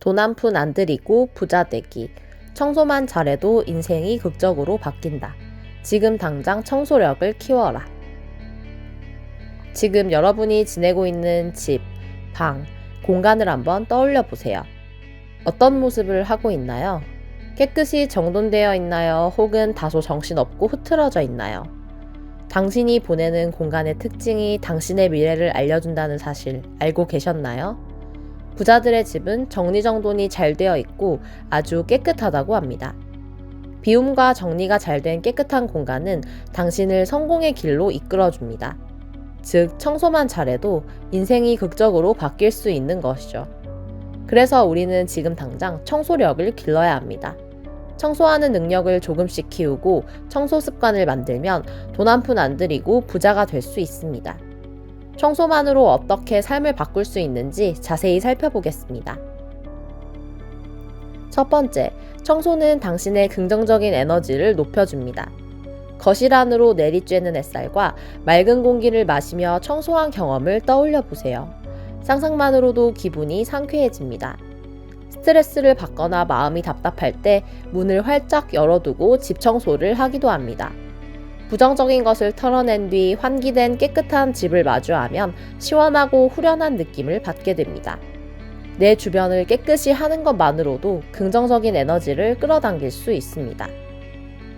돈 한 푼 안 들이고 부자 되기. 청소만 잘해도 인생이 극적으로 바뀐다. 지금 당장 청소력을 키워라. 지금 여러분이 지내고 있는 집, 방, 공간을 한번 떠올려 보세요. 어떤 모습을 하고 있나요? 깨끗이 정돈되어 있나요? 혹은 다소 정신없고 흐트러져 있나요? 당신이 보내는 공간의 특징이 당신의 미래를 알려준다는 사실 알고 계셨나요? 부자들의 집은 정리정돈이 잘 되어 있고 아주 깨끗하다고 합니다. 비움과 정리가 잘 된 깨끗한 공간은 당신을 성공의 길로 이끌어줍니다. 즉, 청소만 잘해도 인생이 극적으로 바뀔 수 있는 것이죠. 그래서 우리는 지금 당장 청소력을 길러야 합니다. 청소하는 능력을 조금씩 키우고 청소 습관을 만들면 돈 한 푼 안 들이고 부자가 될 수 있습니다. 청소만으로 어떻게 삶을 바꿀 수 있는지 자세히 살펴보겠습니다. 첫 번째, 청소는 당신의 긍정적인 에너지를 높여줍니다. 거실 안으로 내리쬐는 햇살과 맑은 공기를 마시며 청소한 경험을 떠올려 보세요. 상상만으로도 기분이 상쾌해집니다. 스트레스를 받거나 마음이 답답할 때 문을 활짝 열어두고 집 청소를 하기도 합니다. 부정적인 것을 털어낸 뒤 환기된 깨끗한 집을 마주하면 시원하고 후련한 느낌을 받게 됩니다. 내 주변을 깨끗이 하는 것만으로도 긍정적인 에너지를 끌어당길 수 있습니다.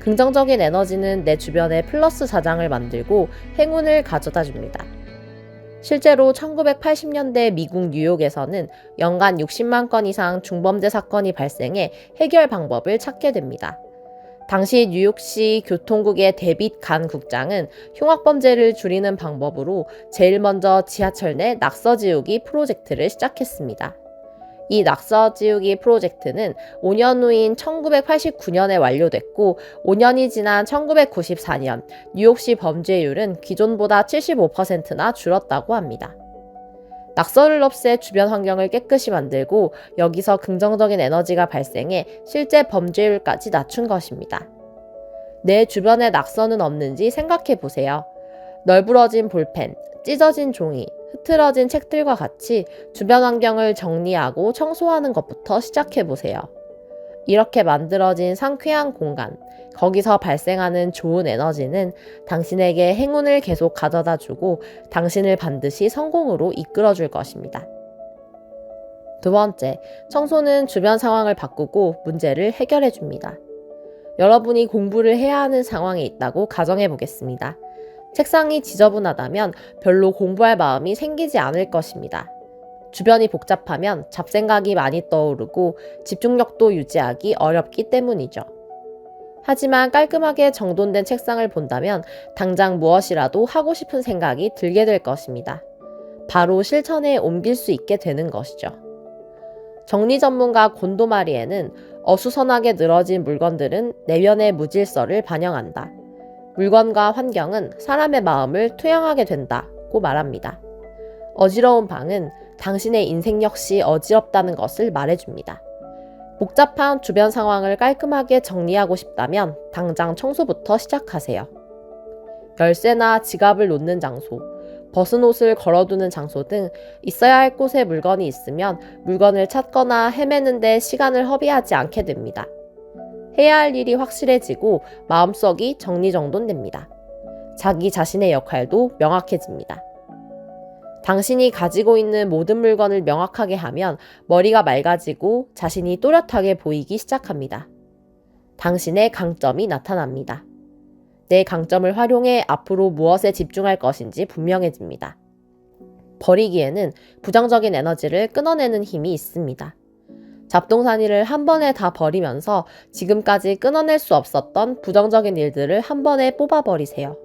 긍정적인 에너지는 내 주변에 플러스 자장을 만들고 행운을 가져다 줍니다. 실제로 1980년대 미국 뉴욕에서는 연간 60만 건 이상 중범죄 사건이 발생해 해결 방법을 찾게 됩니다. 당시 뉴욕시 교통국의 데빗 간 국장은 흉악범죄를 줄이는 방법으로 제일 먼저 지하철 내 낙서 지우기 프로젝트를 시작했습니다. 이 낙서 지우기 프로젝트는 5년 후인 1989년에 완료됐고 5년이 지난 1994년 뉴욕시 범죄율은 기존보다 75%나 줄었다고 합니다. 낙서를 없애 주변 환경을 깨끗이 만들고 여기서 긍정적인 에너지가 발생해 실제 범죄율까지 낮춘 것입니다. 내 주변에 낙서는 없는지 생각해 보세요. 널브러진 볼펜, 찢어진 종이, 흐트러진 책들과 같이 주변 환경을 정리하고 청소하는 것부터 시작해 보세요. 이렇게 만들어진 상쾌한 공간, 거기서 발생하는 좋은 에너지는 당신에게 행운을 계속 가져다 주고 당신을 반드시 성공으로 이끌어 줄 것입니다. 두 번째, 청소는 주변 상황을 바꾸고 문제를 해결해 줍니다. 여러분이 공부를 해야 하는 상황에 있다고 가정해 보겠습니다. 책상이 지저분하다면 별로 공부할 마음이 생기지 않을 것입니다. 주변이 복잡하면 잡생각이 많이 떠오르고 집중력도 유지하기 어렵기 때문이죠. 하지만 깔끔하게 정돈된 책상을 본다면 당장 무엇이라도 하고 싶은 생각이 들게 될 것입니다. 바로 실천에 옮길 수 있게 되는 것이죠. 정리 전문가 곤도마리에는 어수선하게 늘어진 물건들은 내면의 무질서를 반영한다. 물건과 환경은 사람의 마음을 투영하게 된다고 말합니다. 어지러운 방은 당신의 인생 역시 어지럽다는 것을 말해줍니다. 복잡한 주변 상황을 깔끔하게 정리하고 싶다면 당장 청소부터 시작하세요. 열쇠나 지갑을 놓는 장소, 벗은 옷을 걸어두는 장소 등 있어야 할 곳에 물건이 있으면 물건을 찾거나 헤매는데 시간을 허비하지 않게 됩니다. 해야 할 일이 확실해지고 마음속이 정리정돈됩니다. 자기 자신의 역할도 명확해집니다. 당신이 가지고 있는 모든 물건을 명확하게 하면 머리가 맑아지고 자신이 또렷하게 보이기 시작합니다. 당신의 강점이 나타납니다. 내 강점을 활용해 앞으로 무엇에 집중할 것인지 분명해집니다. 버리기에는 부정적인 에너지를 끊어내는 힘이 있습니다. 잡동사니를 한 번에 다 버리면서 지금까지 끊어낼 수 없었던 부정적인 일들을 한 번에 뽑아버리세요.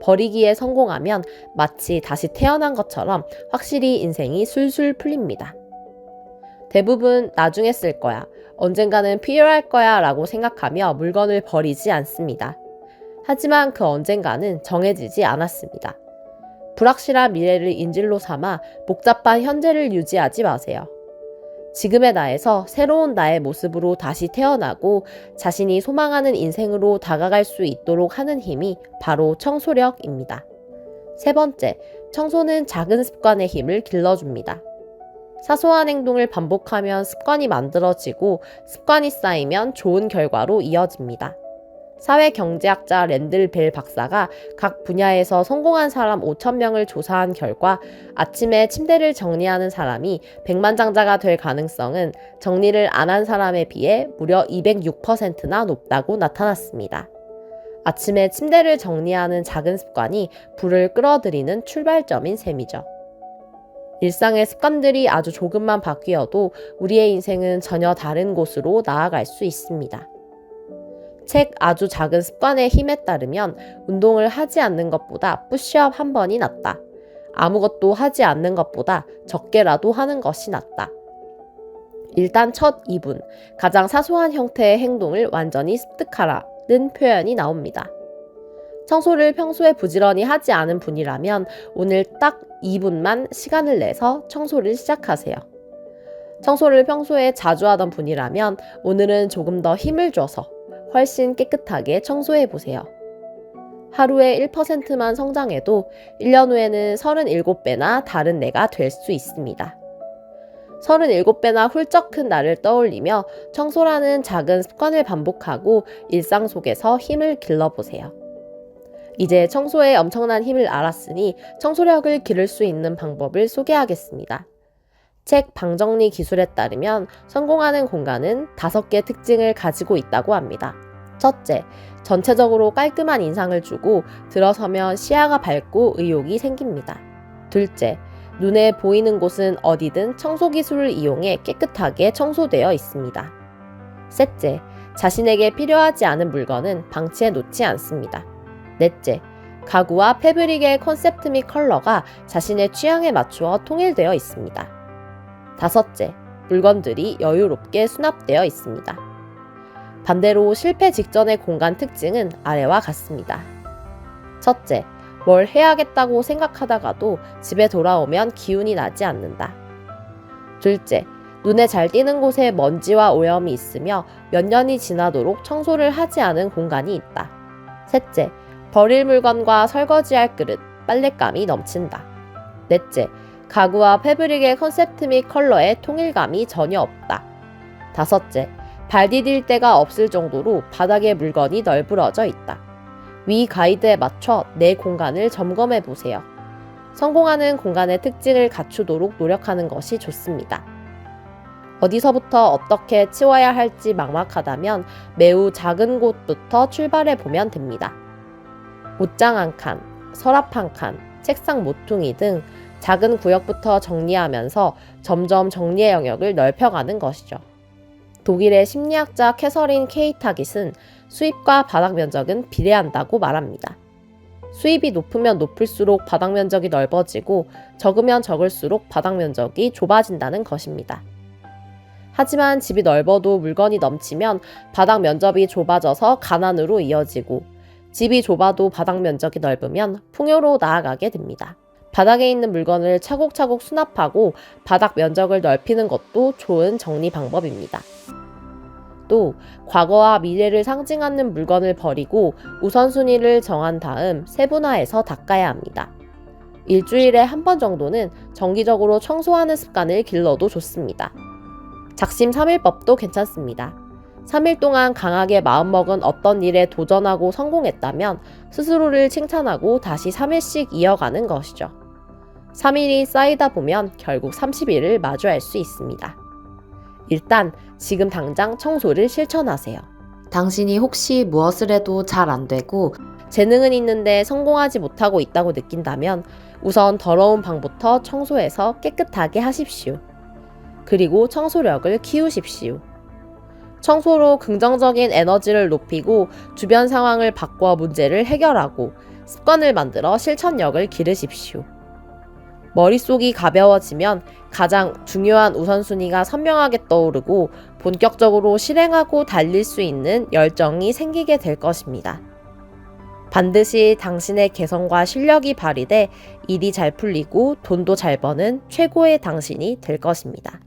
버리기에 성공하면 마치 다시 태어난 것처럼 확실히 인생이 술술 풀립니다. 대부분 나중에 쓸 거야, 언젠가는 필요할 거야 라고 생각하며 물건을 버리지 않습니다. 하지만 그 언젠가는 정해지지 않았습니다. 불확실한 미래를 인질로 삼아 복잡한 현재를 유지하지 마세요. 지금의 나에서 새로운 나의 모습으로 다시 태어나고 자신이 소망하는 인생으로 다가갈 수 있도록 하는 힘이 바로 청소력입니다. 세 번째, 청소는 작은 습관의 힘을 길러줍니다. 사소한 행동을 반복하면 습관이 만들어지고 습관이 쌓이면 좋은 결과로 이어집니다. 사회경제학자 랜들 벨 박사가 각 분야에서 성공한 사람 5,000명을 조사한 결과 아침에 침대를 정리하는 사람이 백만장자가 될 가능성은 정리를 안 한 사람에 비해 무려 206%나 높다고 나타났습니다. 아침에 침대를 정리하는 작은 습관이 불을 끌어들이는 출발점인 셈이죠. 일상의 습관들이 아주 조금만 바뀌어도 우리의 인생은 전혀 다른 곳으로 나아갈 수 있습니다. 책 아주 작은 습관의 힘에 따르면 운동을 하지 않는 것보다 푸시업 한 번이 낫다. 아무것도 하지 않는 것보다 적게라도 하는 것이 낫다. 일단 첫 2분, 가장 사소한 형태의 행동을 완전히 습득하라는 표현이 나옵니다. 청소를 평소에 부지런히 하지 않은 분이라면 오늘 딱 2분만 시간을 내서 청소를 시작하세요. 청소를 평소에 자주 하던 분이라면 오늘은 조금 더 힘을 줘서 훨씬 깨끗하게 청소해 보세요. 하루에 1%만 성장해도 1년 후에는 37배나 다른 내가 될 수 있습니다. 37배나 훌쩍 큰 나를 떠올리며 청소라는 작은 습관을 반복하고 일상 속에서 힘을 길러보세요. 이제 청소에 엄청난 힘을 알았으니 청소력을 기를 수 있는 방법을 소개하겠습니다. 책 방정리 기술에 따르면 성공하는 공간은 다섯 개 특징을 가지고 있다고 합니다. 첫째, 전체적으로 깔끔한 인상을 주고 들어서면 시야가 밝고 의욕이 생깁니다. 둘째, 눈에 보이는 곳은 어디든 청소 기술을 이용해 깨끗하게 청소되어 있습니다. 셋째, 자신에게 필요하지 않은 물건은 방치해 놓지 않습니다. 넷째, 가구와 패브릭의 컨셉트 및 컬러가 자신의 취향에 맞추어 통일되어 있습니다. 다섯째, 물건들이 여유롭게 수납되어 있습니다. 반대로 실패 직전의 공간 특징은 아래와 같습니다. 첫째, 뭘 해야겠다고 생각하다가도 집에 돌아오면 기운이 나지 않는다. 둘째, 눈에 잘 띄는 곳에 먼지와 오염이 있으며 몇 년이 지나도록 청소를 하지 않은 공간이 있다. 셋째, 버릴 물건과 설거지할 그릇, 빨랫감이 넘친다. 넷째, 가구와 패브릭의 컨셉트 및 컬러에 통일감이 전혀 없다. 다섯째, 발 디딜 데가 없을 정도로 바닥에 물건이 널브러져 있다. 위 가이드에 맞춰 내 공간을 점검해 보세요. 성공하는 공간의 특징을 갖추도록 노력하는 것이 좋습니다. 어디서부터 어떻게 치워야 할지 막막하다면 매우 작은 곳부터 출발해 보면 됩니다. 옷장 한 칸, 서랍 한 칸, 책상 모퉁이 등 작은 구역부터 정리하면서 점점 정리의 영역을 넓혀가는 것이죠. 독일의 심리학자 캐서린 케이타깃은 수입과 바닥 면적은 비례한다고 말합니다. 수입이 높으면 높을수록 바닥 면적이 넓어지고 적으면 적을수록 바닥 면적이 좁아진다는 것입니다. 하지만 집이 넓어도 물건이 넘치면 바닥 면적이 좁아져서 가난으로 이어지고 집이 좁아도 바닥 면적이 넓으면 풍요로 나아가게 됩니다. 바닥에 있는 물건을 차곡차곡 수납하고 바닥 면적을 넓히는 것도 좋은 정리 방법입니다. 또 과거와 미래를 상징하는 물건을 버리고 우선순위를 정한 다음 세분화해서 닦아야 합니다. 일주일에 한 번 정도는 정기적으로 청소하는 습관을 길러도 좋습니다. 작심 3일법도 괜찮습니다. 3일 동안 강하게 마음먹은 어떤 일에 도전하고 성공했다면 스스로를 칭찬하고 다시 3일씩 이어가는 것이죠. 3일이 쌓이다 보면 결국 30일을 마주할 수 있습니다. 일단 지금 당장 청소를 실천하세요. 당신이 혹시 무엇을 해도 잘 안 되고 재능은 있는데 성공하지 못하고 있다고 느낀다면 우선 더러운 방부터 청소해서 깨끗하게 하십시오. 그리고 청소력을 키우십시오. 청소로 긍정적인 에너지를 높이고 주변 상황을 바꿔 문제를 해결하고 습관을 만들어 실천력을 기르십시오. 머릿속이 가벼워지면 가장 중요한 우선순위가 선명하게 떠오르고 본격적으로 실행하고 달릴 수 있는 열정이 생기게 될 것입니다. 반드시 당신의 개성과 실력이 발휘돼 일이 잘 풀리고 돈도 잘 버는 최고의 당신이 될 것입니다.